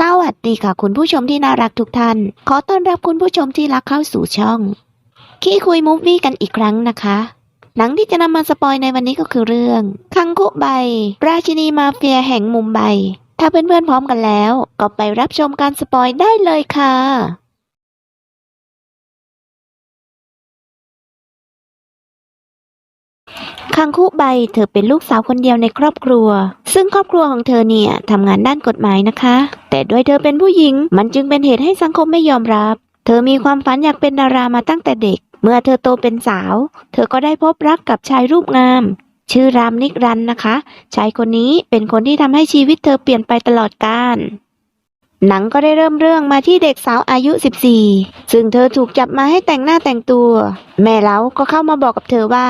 สวัสดีค่ะคุณผู้ชมที่น่ารักทุกท่าน ขอต้อนรับคุณผู้ชมที่รักเข้าสู่ช่อง ขี้คุยมูฟวี่กันอีกครั้งนะคะ หนังที่จะนำมาสปอยในวันนี้ก็คือเรื่อง คังคุใบ ราชินีมาเฟียแห่งมุมไบ ถ้าเพื่อนๆพร้อมกันแล้ว ก็ไปรับชมการสปอยได้เลยค่ะคังคุใบเธอเป็นลูกสาวคนเดียวในครอบครัว ซึ่งครอบครัวของเธอเนี่ยทำงานด้านกฎหมายนะคะ แต่ด้วยเธอเป็นผู้หญิง มันจึงเป็นเหตุให้สังคมไม่ยอมรับ เธอมีความฝันอยากเป็นดารามาตั้งแต่เด็ก เมื่อเธอโตเป็นสาว เธอก็ได้พบรักกับชายรูปงาม ชื่อรามนิกรันนะคะ ชายคนนี้เป็นคนที่ทำให้ชีวิตเธอเปลี่ยนไปตลอดกาลหนังก็ได้เริ่มเรื่องมาที่เด็กสาวอายุ 14 ซึ่งเธอถูกจับมาให้แต่งหน้าแต่งตัว แม่เล้าก็เข้ามาบอกกับเธอว่า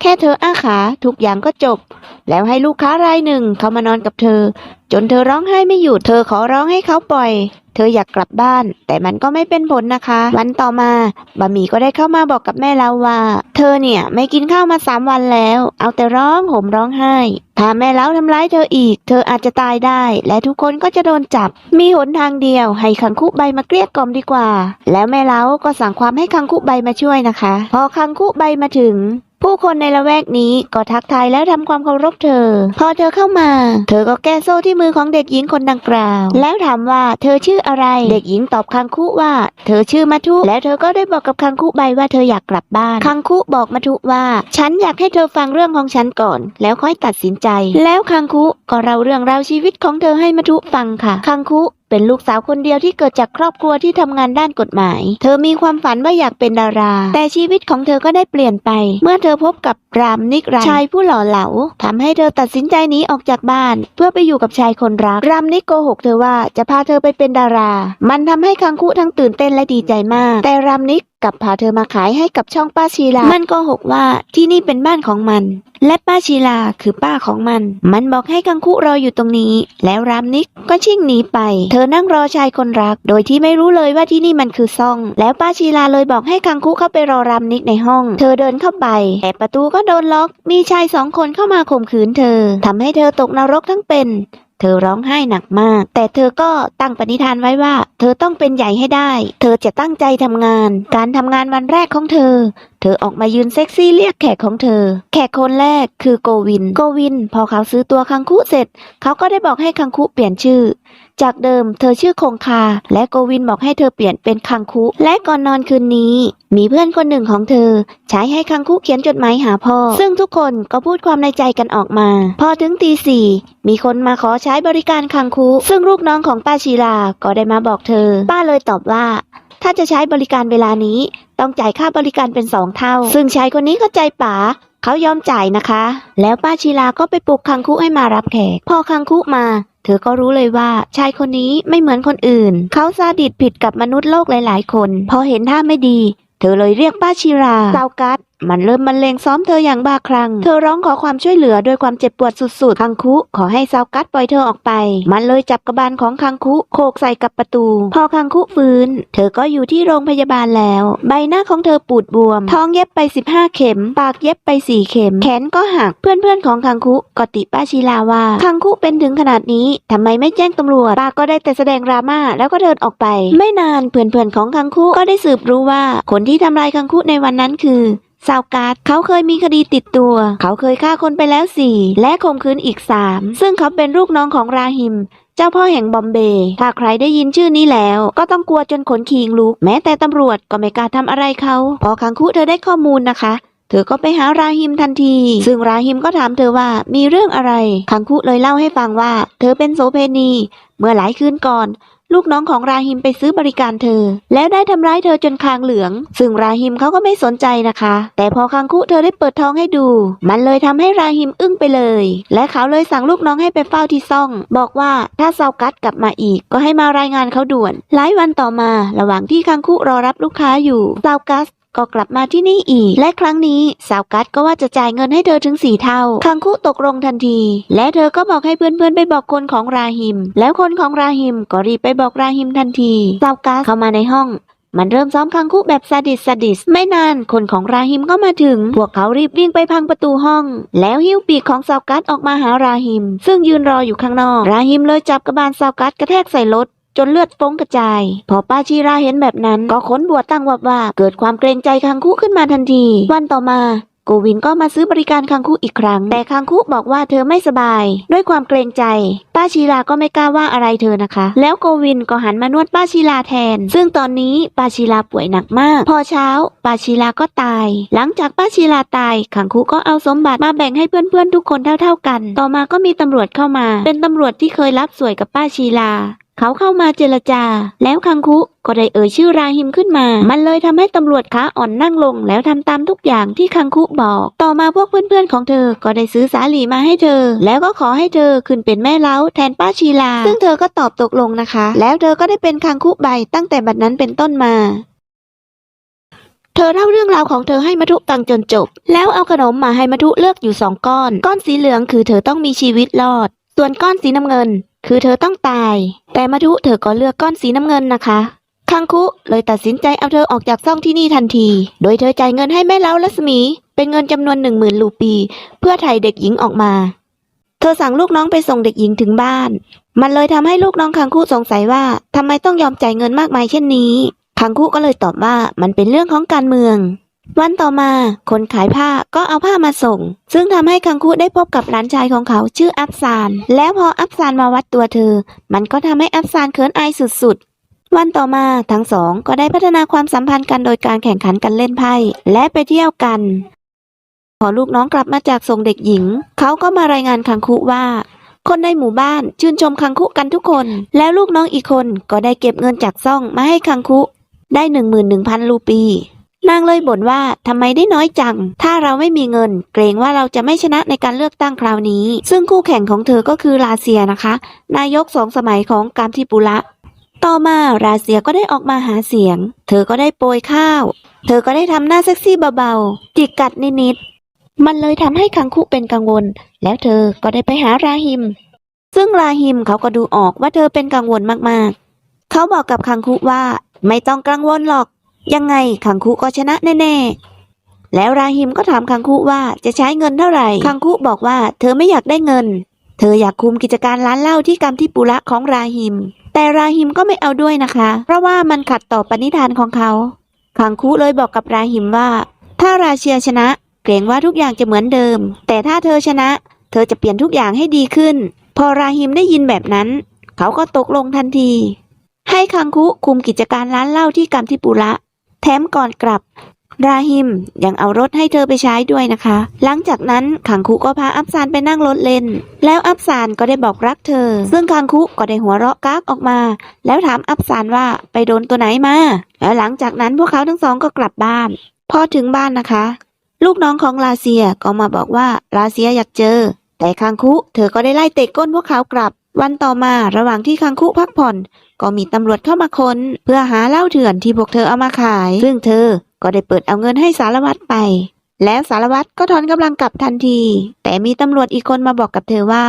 แค่เธออ้าขาทุกอย่างก็จบ แล้วให้ลูกค้ารายหนึ่งเข้ามานอนกับเธอ จนเธอร้องไห้ไม่หยุดเธอขอร้องให้เขาปล่อย เธออยากกลับบ้าน แต่มันก็ไม่เป็นผลนะคะ วันต่อมาบะหมี่ก็ได้เข้ามาบอกกับแม่เราว่า เธอเนี่ยไม่กินข้าวมาสามวันแล้ว เอาแต่ร้องห่มร้องไห้ถ้าแม่เล้าทำร้ายเธออีก เธออาจจะตายได้ และทุกคนก็จะโดนจับ มีหนทางเดียว ให้คังคุใบมาเกลี้ยกล่อมดีกว่า แล้วแม่เล้าก็สั่งความให้คังคุใบมาช่วยนะคะ พอคังคุใบมาถึง ผู้คนในละแวกนี้ก็ทักทายและทำความเคารพเธอ พอเธอเข้ามา เธอก็แก้โซ่ที่มือของเด็กหญิงคนดังกล่าว แล้วถามว่าเธอชื่ออะไร เด็กหญิงตอบคังคุว่า เธอชื่อมัทุแล้วเธอก็ได้บอกกับคังคุใบว่าเธออยากกลับบ้านคังคุบอกมัทุว่า ฉันอยากให้เธอฟังเรื่องของฉันก่อน แล้วค่อยตัดสินใจ แล้วคังคุก็เล่าเรื่องราวชีวิตของเธอให้มัทุฟังค่ะคังคุ เป็นลูกสาวคนเดียวที่เกิดจากครอบครัวที่ทำงานด้านกฎหมาย เธอมีความฝันว่าอยากเป็นดารา แต่ชีวิตของเธอก็ได้เปลี่ยนไป เมื่อเธอพบกับรามนิกรันชายผู้หล่อเหลาทำให้เธอตัดสินใจหนีออกจากบ้าน เพื่อไปอยู่กับชายคนรัก รามนิกโกหกเธอว่าจะพาเธอไปเป็นดารา มันทำให้คังคุทั้งตื่นเต้นและดีใจมาก แต่รามนิก กลับพาเธอมาขายให้กับช่องป้าชีลา มันโกหกว่าที่นี่เป็นบ้านของมัน และป้าชีลาคือป้าของมัน มันบอกให้กังคุรออยู่ตรงนี้ แล้วรามนิกก็ชิ่งหนีไป เธอนั่งรอชายคนรัก โดยที่ไม่รู้เลยว่าที่นี่มันคือซ่อง แล้วป้าชีลาเลยบอกให้กังคุเข้าไปรอรามนิกในห้อง เธอเดินเข้าไป แต่ประตูก็โดนล็อก มีชายสองคนเข้ามาข่มขืนเธอทำให้เธอตกนรกทั้งเป็น เธอร้องไห้หนักมาก แต่เธอก็ตั้งปณิธานไว้ว่า เธอต้องเป็นใหญ่ให้ได้ เธอจะตั้งใจทำงาน การทำงานวันแรกของเธอ เธอออกมายืนเซ็กซี่เรียกแขกของเธอ แขกคนแรกคือโกวิน โกวิน พอเขาซื้อตัวคังคุเสร็จ เขาก็ได้บอกให้คังคุเปลี่ยนชื่อ จากเดิมเธอชื่อคงคา และโกวินบอกให้เธอเปลี่ยนเป็นคังคุ และก่อนนอนคืนนี้ มีเพื่อนคนหนึ่งของเธอ ใช้ให้คังคุเขียนจดหมายหาพ่อ ซึ่งทุกคนก็พูดความในใจกันออกมา พอถึงตีสี่มีคนมาขอใช้บริการคังคุ ซึ่งลูกน้องของป้าชีลาก็ได้มาบอกเธอ ป้าเลยตอบว่า ถ้าจะใช้บริการเวลานี้ ต้องจ่ายค่าบริการเป็นสองเท่า ซึ่งชายคนนี้ก็ใจป๋าเขายอมจ่ายนะคะ แล้วป้าชีลาก็ไปปลุกคังคุให้มารับแขก พอคังคุมา เธอก็รู้เลยว่าชายคนนี้ไม่เหมือนคนอื่น เขาซาดิสผิดกับมนุษย์โลกหลาย ๆ คน พอเห็นท่าไม่ดี เธอเลยเรียกป้าชีราซาวกัส มันเริ่มบรรเลงซ้อมเธออย่างบ้าคลั่ง เธอร้องขอความช่วยเหลือด้วยความเจ็บปวดสุดๆ คังคุขอให้ซาวกัสปล่อยเธอออกไป มันเลยจับกระบาลของคังคุโขกใส่กับประตู พอคังคุฟื้น เธอก็อยู่ที่โรงพยาบาลแล้ว ใบหน้าของเธอปูดบวม ท้องเย็บไป 15 เข็ม ปากเย็บไป 4 เข็ม แขนก็หัก เพื่อนๆของคังคุกติป้าชีลาว่า คังคุเป็นถึงขนาดนี้ทำไมไม่แจ้งตำรวจ ป้าก็ได้แต่แสดงราม่าแล้วก็เดินออกไป ไม่นานเพื่อนๆของคังคุก็ได้สืบรู้ว่าคนที่ทำลายคังคุในวันนั้นคือ ซาวการ์ดเขาเคยมีคดีติดตัว เขาเคยฆ่าคนไปแล้วสี่และข่มขืนอีกสามซึ่งเขาเป็นลูกน้องของราฮิม เจ้าพ่อแห่งบอมเบย์ถ้าใครได้ยินชื่อนี้แล้ว ก็ต้องกลัวจนขนคิงลุก แม้แต่ตำรวจก็ไม่กล้าทำอะไรเขา พอคังคุเธอได้ข้อมูลนะคะเธอก็ไปหาราฮิมทันที ซึ่งราฮิมก็ถามเธอว่ามีเรื่องอะไร คังคุเลยเล่าให้ฟังว่า เธอเป็นโสเพณี เมื่อหลายคืนก่อน ลูกน้องของราฮิมไปซื้อบริการเธอ แล้วได้ทำร้ายเธอจนคางเหลือง ซึ่งราฮิมเขาก็ไม่สนใจนะคะ แต่พอคังคุเธอได้เปิดท้องให้ดู มันเลยทำให้ราฮิมอึ้งไปเลย และเขาเลยสั่งลูกน้องให้ไปเฝ้าที่ซ่อง บอกว่าถ้าซาวกัสกลับมาอีก ก็ให้มารายงานเขาด่วน หลายวันต่อมา ระหว่างที่คังคุรอรับลูกค้าอยู่ซาวกัส ก็กลับมาที่นี่อีก และครั้งนี้สาวกัสก็ว่าจะจ่ายเงินให้เธอถึงสี่เท่า คังคุตกลงทันที และเธอก็บอกให้เพื่อนๆไปบอกคนของราฮิม แล้วคนของราฮิมก็รีบไปบอกราฮิมทันทีสาวกัสเข้ามาในห้องมันเริ่มซ้อมคังคุแบบซาดิสซาดิส ไม่นานคนของราฮิมก็มาถึง พวกเขารีบวิ่งไปพังประตูห้อง แล้วหิ้วปีกของซาวกัสออกมาหาราฮิม ซึ่งยืนรออยู่ข้างนอก ราฮิมเลยจับกระบาลซาวกัสกระแทกใส่รถ จนเลือดฟงกระจาย พอป้าชีราเห็นแบบนั้น ก็ขนบวตั้งวับว่าเกิดความเกรงใจคังคุขึ้นมาทันที วันต่อมาโกวินก็มาซื้อบริการคังคุอีกครั้ง แต่คังคุบอกว่าเธอไม่สบาย ด้วยความเกรงใจ ป้าชีลาก็ไม่กล้าว่าอะไรเธอนะคะ แล้วโกวินก็หันมานวดป้าชีลาแทน ซึ่งตอนนี้ป้าชีลาป่วยหนักมาก พอเช้าป้าชีลาก็ตาย หลังจากป้าชีลาตายคังคุก็เอาสมบัติมาแบ่งให้เพื่อนๆทุกคนเท่า ๆกัน ต่อมาก็มีตำรวจเข้ามา เป็นตำรวจที่เคยรับสวยกับป้าชีลาเขาเข้ามาเจรจา แล้วคังคุก็ได้เอ่ยชื่อราฮิมขึ้นมา มันเลยทำให้ตำรวจขาอ่อนนั่งลง แล้วทำตามทุกอย่างที่คังคุบอก ต่อมาพวกเพื่อนๆของเธอก็ได้ซื้อสาหลีมาให้เธอ แล้วก็ขอให้เธอขึ้นเป็นแม่เล้าแทนป้าชีลา ซึ่งเธอก็ตอบตกลงนะคะ แล้วเธอก็ได้เป็นคังคุใบตั้งแต่บัดนั้นเป็นต้นมาเธอเล่าเรื่องราวของเธอให้มทุฟังจนจบ แล้วเอาขนมมาให้มทุเลือกอยู่สองก้อน ก้อนสีเหลืองคือเธอต้องมีชีวิตรอด ส่วนก้อนสีน้ำเงิน คือเธอต้องตาย แต่มาทุเธอก็เลือกก้อนสีน้ำเงินนะคะคังคุเลยตัดสินใจเอาเธอออกจากซ่องที่นี่ทันที โดยเธอจ่ายเงินให้แม่เล้ารัศมี เป็นเงินจำนวนหนึ่งหมื่นลูปี เพื่อไถ่เด็กหญิงออกมา เธอสั่งลูกน้องไปส่งเด็กหญิงถึงบ้าน มันเลยทำให้ลูกน้องคังคุสงสัยว่าทำไมต้องยอมจ่ายเงินมากมายเช่นนี้ คังคุก็เลยตอบว่ามันเป็นเรื่องของการเมือง วันต่อมาคนขายผ้าก็เอาผ้ามาส่ง ซึ่งทำให้คังคุได้พบกับหลานชายของเขาชื่ออับซาน แล้วพออับซานมาวัดตัวเธอ มันก็ทำให้อับซานเขินอายสุดๆ วันต่อมาทั้งสองก็ได้พัฒนาความสัมพันธ์กันโดยการแข่งขันกันเล่นไพ่และไปเที่ยวกัน พอลูกน้องกลับมาจากส่งเด็กหญิง เขาก็มารายงานคังคุว่า คนในหมู่บ้านชื่นชมคังคุกันทุกคน แล้วลูกน้องอีกคนก็ได้เก็บเงินจากซ่องมาให้คังคุได้หนึ่งหมื่นหนึ่งพันรูปี นางเลยบ่นว่าทำไมได้น้อยจัง ถ้าเราไม่มีเงิน เกรงว่าเราจะไม่ชนะในการเลือกตั้งคราวนี้ ซึ่งคู่แข่งของเธอก็คือราเซียนะคะ นายกสองสมัยของกามทิปุระ ต่อมาราเซียก็ได้ออกมาหาเสียง เธอก็ได้โปรยข้าว เธอก็ได้ทำหน้าเซ็กซี่เบาๆ จิกกัดนิดๆ มันเลยทำให้คังคุเป็นกังวล แล้วเธอก็ได้ไปหาราฮิม ซึ่งราฮิมเขาก็ดูออกว่าเธอเป็นกังวลมากๆ เขาบอกกับคังคุว่าไม่ต้องกังวลหรอก ยังไงคังคุก็ชนะแน่ๆ แล้วราฮิมก็ถามคังคุว่าจะใช้เงินเท่าไหร่ คังคุบอกว่าเธอไม่อยากได้เงิน เธออยากคุมกิจการร้านเหล้าที่กัมที่ปุระของราฮิม แต่ราฮิมก็ไม่เอาด้วยนะคะ เพราะว่ามันขัดต่อปณิธานของเขา คังคุเลยบอกกับราฮิมว่า ถ้าราเชียชนะ เกรงว่าทุกอย่างจะเหมือนเดิม แต่ถ้าเธอชนะ เธอจะเปลี่ยนทุกอย่างให้ดีขึ้น พอราฮิมได้ยินแบบนั้น เขาก็ตกลงทันที ให้คังคุคุมกิจการร้านเหล้าที่กัมทิปุระ แถมก่อนกลับ ราฮิมยังเอารถให้เธอไปใช้ด้วยนะคะ หลังจากนั้นคังคุก็พาอับซานไปนั่งรถเล่น แล้วอับซานก็ได้บอกรักเธอ ซึ่งคังคุก็ได้หัวเราะกากออกมา แล้วถามอับซานว่าไปโดนตัวไหนมา แล้วหลังจากนั้นพวกเขาทั้งสองก็กลับบ้าน พอถึงบ้านนะคะ ลูกน้องของลาเซียก็มาบอกว่าลาเซียอยากเจอ แต่คังคุเธอก็ได้ไล่เตะก้นพวกเขากลับ วันต่อมาระหว่างที่คังคุพักผ่อน ก็มีตำรวจเข้ามาคน้น เพื่อหาเหล้าเถื่อนที่พวกเธอเอามาขาย ซึ่งเธอก็ได้เปิดเอาเงินให้สารวัตรไป แล้วสารวัตรก็ถอนกำลังกลับทันที แต่มีตำรวจอีกคนมาบอกกับเธอว่า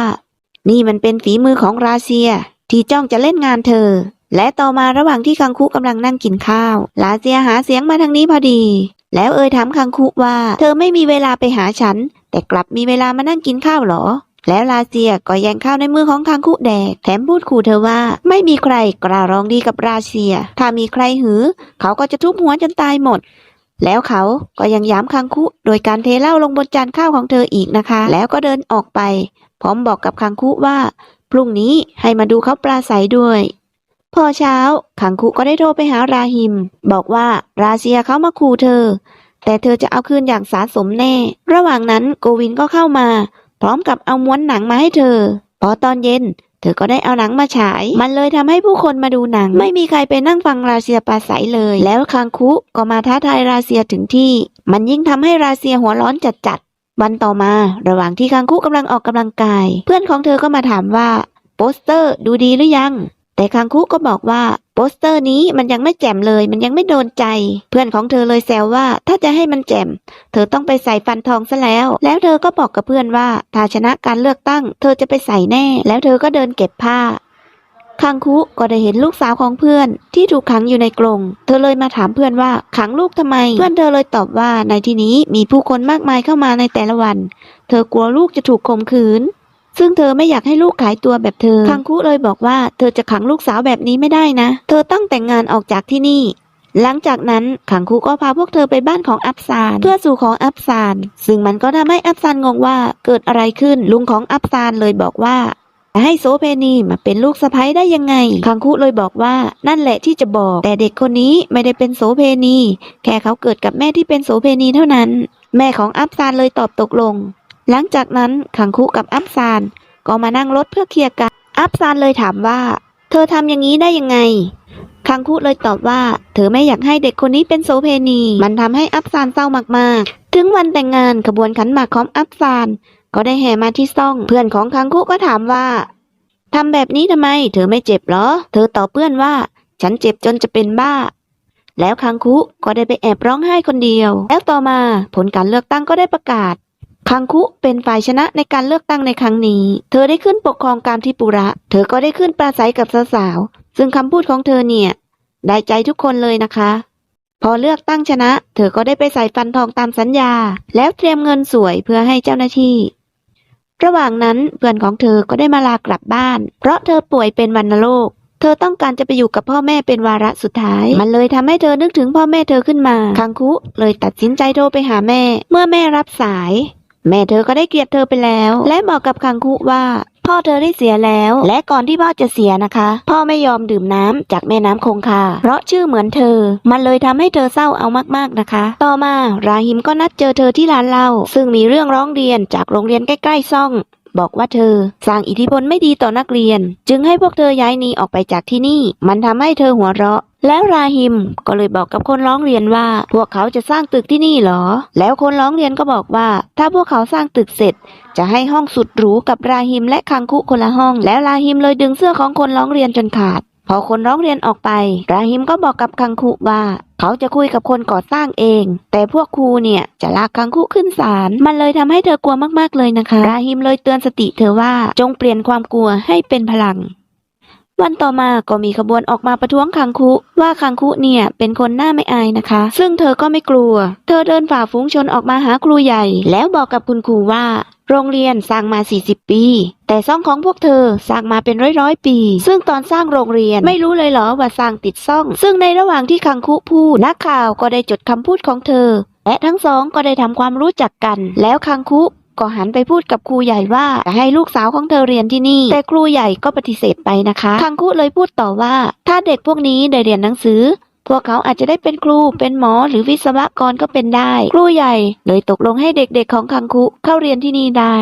นี่มันเป็นฝีมือของราเซีย ที่จ้องจะเล่นงานเธอ และต่อมาระหว่างที่คังคุกำลังนั่งกินข้าวลาเซียหาเสียงมาทางนี้พอดี แล้วเอ่ยถามคังคุว่า เธอไม่มีเวลาไปหาฉัน แต่กลับมีเวลามานั่งกินข้าวเหรอ แล้วลาเซียก็แย่งข้าวในมือของคังคุแดก แถมพูดขู่เธอว่า ไม่มีใครกล้าร้องดีกับราเซีย ถ้ามีใครหือ เขาก็จะทุบหัวจนตายหมด แล้วเขาก็ยังย้ำคังคุ โดยการเทเหล้าลงบนจานข้าวของเธออีกนะคะ แล้วก็เดินออกไป พร้อมบอกกับคังคุว่า พรุ่งนี้ให้มาดูเขาปลาใสด้วยพอเช้าคังคุก็ได้โทรไปหาราฮิม บอกว่าราเซียเขามาขู่เธอ แต่เธอจะเอาคืนอย่างสาสมแน่ ระหว่างนั้นโกวินก็เข้ามา พร้อมกับเอาม้วนหนังมาให้เธอ พอตอนเย็น เธอก็ได้เอาหนังมาฉาย มันเลยทำให้ผู้คนมาดูหนัง ไม่มีใครไปนั่งฟังราเซียปราศัยเลย แล้วคังคุก็มาท้าทายราเซียถึงที่ มันยิ่งทำให้ราเซียหัวร้อนจัดๆวันต่อมา ระหว่างที่คังคุกำลังออกกำลังกาย เพื่อนของเธอก็มาถามว่าโปสเตอร์ดูดีหรือยัง แต่คังคุก็บอกว่าโปสเตอร์นี้มันยังไม่แจ่มเลย มันยังไม่โดนใจ เพื่อนของเธอเลยแซวว่า ถ้าจะให้มันแจ่ม เธอต้องไปใส่ฟันทองซะแล้ว แล้วเธอก็บอกกับเพื่อนว่าถ้าชนะการเลือกตั้ง เธอจะไปใส่แน่ แล้วเธอก็เดินเก็บผ้าคังคุก็ได้เห็นลูกสาวของเพื่อนที่ถูกขังอยู่ในกรงเธอเลยมาถามเพื่อนว่าขังลูกทำไม เพื่อนเธอเลยตอบว่าในที่นี้มีผู้คนมากมายเข้ามาในแต่ละวัน เธอกลัวลูกจะถูกข่มขืน ซึ่งเธอไม่อยากให้ลูกขายตัวแบบเธอ คังคุเลยบอกว่าเธอจะขังลูกสาวแบบนี้ไม่ได้นะ เธอต้องแต่งงานออกจากที่นี่ หลังจากนั้นขังคุก็พาพวกเธอไปบ้านของอับซาน เพื่อสู่ของอับซาน ซึ่งมันก็ทำให้อับซานงงว่าเกิดอะไรขึ้น ลุงของอับซานเลยบอกว่าให้โซเพนีมาเป็นลูกสะใภ้ได้ยังไง คังคุเลยบอกว่านั่นแหละที่จะบอก แต่เด็กคนนี้ไม่ได้เป็นโสเพณี แค่เขาเกิดกับแม่ที่เป็นโสเพณีเท่านั้น แม่ของอับซานเลยตอบตกลง หลังจากนั้นคังคุกับอับซานก็มานั่งรถเพื่อเคลียร์กัน อับซานเลยถามว่า เธอทำอย่างนี้ได้ยังไง คังคุเลยตอบว่า เธอไม่อยากให้เด็กคนนี้เป็นโสเพณี มันทำให้อับซานเศร้ามากๆ ถึงวันแต่งงานขบวนขันหมากของอับซาน ก็ได้แห่มาที่ซ่อง เพื่อนของคังคุก็ถามว่าทำแบบนี้ทำไม เธอไม่เจ็บเหรอ เธอตอบเพื่อนว่า ฉันเจ็บจนจะเป็นบ้า แล้วคังคุก็ได้ไปแอบร้องไห้คนเดียว แล้วต่อมาผลการเลือกตั้งก็ได้ประกาศ คังคุเป็นฝ่ายชนะในการเลือกตั้งในครั้งนี้ เธอได้ขึ้นปกครองกามที่ปุระ เธอก็ได้ขึ้นปราศัยกับสาวๆ ซึ่งคำพูดของเธอเนี่ย ได้ใจทุกคนเลยนะคะ พอเลือกตั้งชนะ เธอก็ได้ไปใส่ฟันทองตามสัญญา แล้วเตรียมเงินสวยเพื่อให้เจ้าหน้าที่ ระหว่างนั้นเพื่อนของเธอก็ได้มาลากลับบ้าน เพราะเธอป่วยเป็นวัณโรค เธอต้องการจะไปอยู่กับพ่อแม่เป็นวาระสุดท้าย มันเลยทำให้เธอนึกถึงพ่อแม่เธอขึ้นมา คังคุเลยตัดสินใจโทรไปหาแม่ เมื่อแม่รับสาย แม่เธอก็ได้เกลียดเธอไปแล้ว และบอกกับคังคุว่า พ่อเธอได้เสียแล้ว และก่อนที่พ่อจะเสียนะคะ พ่อไม่ยอมดื่มน้ำจากแม่น้ำคงคา เพราะชื่อเหมือนเธอ มันเลยทำให้เธอเศร้าเอามากๆนะคะ ต่อมาราหิมก็นัดเจอเธอที่ร้านเหล้าซึ่งมีเรื่องร้องเรียนจากโรงเรียนใกล้ๆซ่อง บอกว่าเธอ สร้างอิทธิพลไม่ดีต่อนักเรียน จึงให้พวกเธอย้ายหนีออกไปจากที่นี่ มันทำให้เธอหัวเราะ แล้วราฮิมก็เลยบอกกับคนร้องเรียนว่า พวกเขาจะสร้างตึกที่นี่หรอ แล้วคนร้องเรียนก็บอกว่า ถ้าพวกเขาสร้างตึกเสร็จ จะให้ห้องสุดหรูกับราฮิมและคังคุคนละห้อง แล้วราฮิมเลยดึงเสื้อของคนร้องเรียนจนขาด พอคนร้องเรียนออกไป ราฮิมก็บอกกับคังคุว่า เขาจะคุยกับคนก่อสร้างเอง แต่พวกครูเนี่ยจะลากคังคุขึ้นศาล มันเลยทำให้เธอกลัวมากๆเลยนะคะ ราฮิมเลยเตือนสติเธอว่าจงเปลี่ยนความกลัวให้เป็นพลัง วันต่อมาก็มีขบวนออกมาประท้วงคังคุ ว่าคังคุเนี่ยเป็นคนหน้าไม่อายนะคะ ซึ่งเธอก็ไม่กลัว เธอเดินฝ่าฝูงชนออกมาหาครูใหญ่ แล้วบอกกับคุณครูว่า โรงเรียนสร้างมา 40 ปี แต่ซ่องของพวกเธอสร้างมาเป็นร้อยร้อยปี ซึ่งตอนสร้างโรงเรียนไม่รู้เลยเหรอว่าสร้างติดซ่อง ซึ่งในระหว่างที่คังคุพูดนักข่าวก็ได้จดคำพูดของเธอและทั้งสองก็ได้ทำความรู้จักกัน แล้วคังคุ ก็หันไปพูดกับครูใหญ่ว่าจะให้ลูกสาวของเธอเรียนที่นี่ แต่ครูใหญ่ก็ปฏิเสธไปนะคะคังคุเลยพูดต่อว่า ถ้าเด็กพวกนี้ได้เรียนหนังสือ พวกเขาอาจจะได้เป็นครูเป็นหมอหรือวิศวกรก็เป็นได้ ครูใหญ่เลยตกลงให้เด็กๆของคังคุเข้าเรียนที่นี่ได้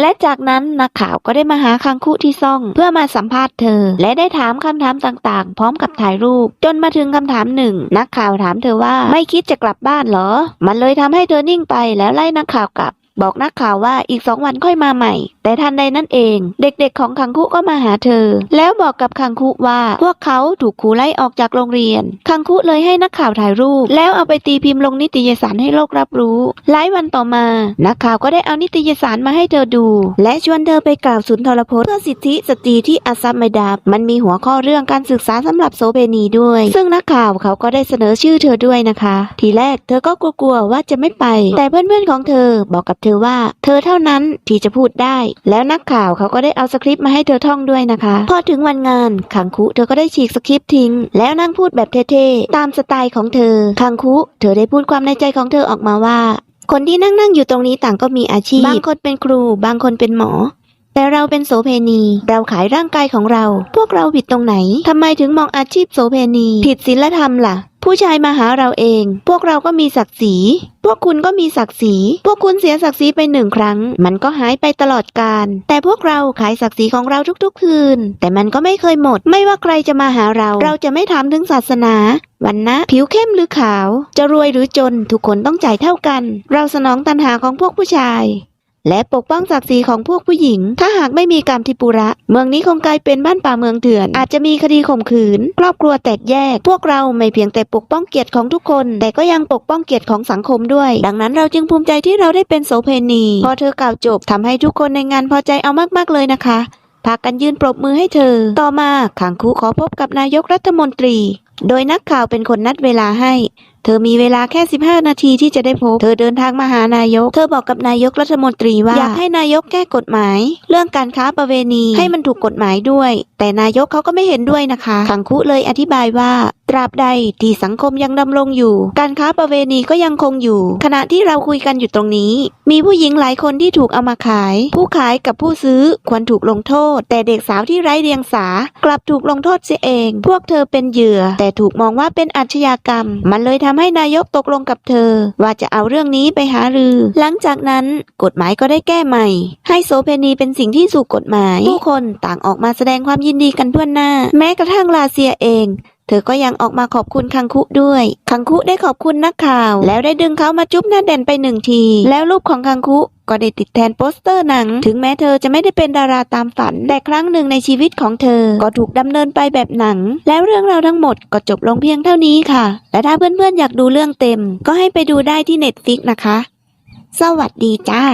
และจากนั้นนักข่าวก็ได้มาหาคังคุที่ซ่อง เพื่อมาสัมภาษณ์เธอ และได้ถามคำถามต่างๆ พร้อมกับถ่ายรูป จนมาถึงคำถามหนึ่ง นักข่าวถามเธอว่าไม่คิดจะกลับบ้านเหรอ มันเลยทำให้เธอนิ่งไปแล้วไล่นักข่าวกลับ บอกนักข่าวว่าอีกสองวันค่อยมาใหม่ แต่ทันใดนั้นเอง เด็กๆของคังคุก็มาหาเธอ แล้วบอกกับคังคุว่าพวกเขาถูกครูไล่ออกจากโรงเรียน คังคุเลยให้นักข่าวถ่ายรูป แล้วเอาไปตีพิมพ์ลงนิตยสารให้โลกรับรู้หลายวันต่อมา นักข่าวก็ได้เอานิตยสารมาให้เธอดู และชวนเธอไปกล่าวสุนทรพจน์เพื่อสิทธิสตรีที่อาซัมไมดาบมันมีหัวข้อเรื่องการศึกษาสำหรับโสเภณีด้วย ซึ่งนักข่าวเขาก็ได้เสนอชื่อเธอด้วยนะคะ ทีแรกเธอก็กลัวๆว่าจะไม่ไป แต่เพื่อนๆของเธอบอกกับเธอว่า เธอเท่านั้นที่จะพูดได้ แล้วนักข่าวเขาก็ได้เอาสคริปต์มาให้เธอท่องด้วยนะคะ พอถึงวันงานคังคุเธอก็ได้ฉีกสคริปต์ทิ้ง แล้วนั่งพูดแบบเท่ๆตามสไตล์ของเธอคังคุเธอได้พูดความในใจของเธอออกมาว่า คนที่นั่งนั่งอยู่ตรงนี้ต่างก็มีอาชีพ บางคนเป็นครู บางคนเป็นหมอแต่เราเป็นโสเพณี เราขายร่างกายของเรา พวกเราผิดตรงไหน ทำไมถึงมองอาชีพโสเพณี ผิดศีลธรรมล่ะ ผู้ชายมาหาเราเอง พวกเราก็มีศักดิ์ศรี พวกคุณก็มีศักดิ์ศรี พวกคุณเสียศักดิ์ศรีไปหนึ่งครั้ง มันก็หายไปตลอดกาล แต่พวกเราขายศักดิ์ศรีของเราทุกๆ คืน แต่มันก็ไม่เคยหมด ไม่ว่าใครจะมาหาเรา เราจะไม่ถามถึงศาสนาวันนะผิวเข้มหรือขาว จะรวยหรือจน ทุกคนต้องจ่ายเท่ากัน เราสนองตันหาของพวกผู้ชาย และปกป้องศักดิ์ศรีของพวกผู้หญิง ถ้าหากไม่มีกรรมทิปุระ เมืองนี้คงกลายเป็นบ้านป่าเมืองเถื่อน อาจจะมีคดีข่มขืน ครอบครัวแตกแยก พวกเราไม่เพียงแต่ปกป้องเกียรติของทุกคน แต่ก็ยังปกป้องเกียรติของสังคมด้วย ดังนั้นเราจึงภูมิใจที่เราได้เป็นโสเพณีพอเธอกล่าวจบทำให้ทุกคนในงานพอใจเอามากๆเลยนะคะพากันยืนปรบมือให้เธอ ต่อมาขังคุขอพบกับนายกรัฐมนตรี โดยนักข่าวเป็นคนนัดเวลาให้ ธเธอมีเวลาแค่ 15 นาทีที่จะได้พบ เธอเดินทางมาหานายก เธอบอกกับนายกรัฐมนตรีว่า อยากให้นายกแก้กฎหมาย เรื่องการค้าประเวณีให้มันถูกกฎหมายด้วย แต่นายกเขาก็ไม่เห็นด้วยนะคะขังคุเลยอธิบายว่า ตราบใดที่สังคมยังดำรงอยู่ การค้าประเวณีก็ยังคงอยู่ ขณะที่เราคุยกันอยู่ตรงนี้ มีผู้หญิงหลายคนที่ถูกเอามาขาย ผู้ขายกับผู้ซื้อควรถูกลงโทษ แต่เด็กสาวที่ไร้เดียงสากลับถูกลงโทษเสียเอง พวกเธอเป็นเหยื่อ แต่ถูกมองว่าเป็นอาชญากรรม มันเลยทำให้นายกตกลงกับเธอ ว่าจะเอาเรื่องนี้ไปหารือ หลังจากนั้นกฎหมายก็ได้แก้ใหม่ ให้โสเพณีเป็นสิ่งที่ถูกกฎหมาย ผู้คนต่างออกมาแสดงความยินดีกันทั่วหน้า แม้กระทั่งลาเซียเอง เธอก็ยังออกมาขอบคุณคังคุด้วย คังคุได้ขอบคุณนักข่าว แล้วได้ดึงเขามาจุ๊บหน้าเด่นไปหนึ่งที แล้วรูปของคังคุก็ได้ติดแทนโปสเตอร์หนัง ถึงแม้เธอจะไม่ได้เป็นดาราตามฝัน แต่ครั้งหนึ่งในชีวิตของเธอ ก็ถูกดำเนินไปแบบหนัง แล้วเรื่องราวทั้งหมดก็จบลงเพียงเท่านี้ค่ะ และถ้าเพื่อนๆอยากดูเรื่องเต็ม ก็ให้ไปดูได้ที่ Netflix นะคะ สวัสดีจ้า